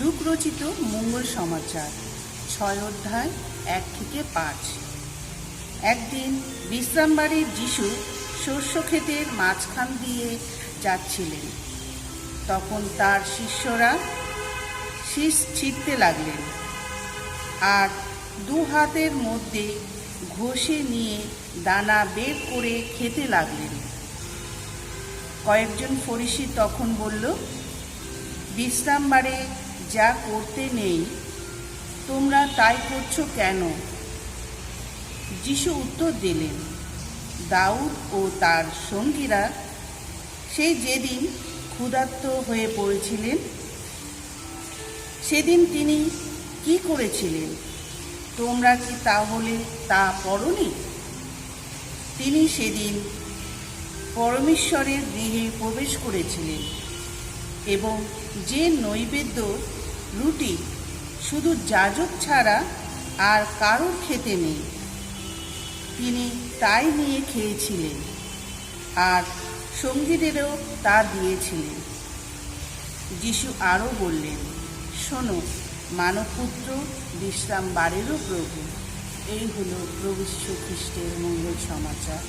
লুকরচিত মঙ্গল সমাচার, ছয় অধ্যায়, এক থেকে পাঁচ। একদিন বিশ্রামবাড়ির যিশু শস্য ক্ষেতের মাঝখান দিয়ে যাচ্ছিলেন। তখন তার শিষ্যরা শীষ ছিঁড়তে লাগলেন আর দু হাতের মধ্যে ঘষে নিয়ে দানা বের করে খেতে লাগলেন। কয়েকজন ফরিসি তখন বলল বিশ্রামবারে যা করতে নেই, তোমরা তাই করছ কেন? যিশু উত্তর দিলেন, দাউদ ও তার সঙ্গীরা সেই যেদিন ক্ষুধার্ত হয়ে পড়েছিলেন, সেদিন তিনি কি করেছিলেন? তোমরা কি তাহলে তা পড়নি? তিনি সেদিন পরমেশ্বরের গৃহে প্রবেশ করেছিলেন। এবং যে নৈবেদ্য, রুটি শুধু যাজক ছাড়া আর কারোর খেতে নেই। তিনি তাই নিয়ে খেয়েছিলেন আর সঙ্গীদেরও তা দিয়েছিলেন। যিশু আরও বললেন, শোনো, মানবপুত্র, বিশ্রাম বারেরও প্রভু। এই হলো প্রভু খ্রিস্টের মঙ্গল সমাচার।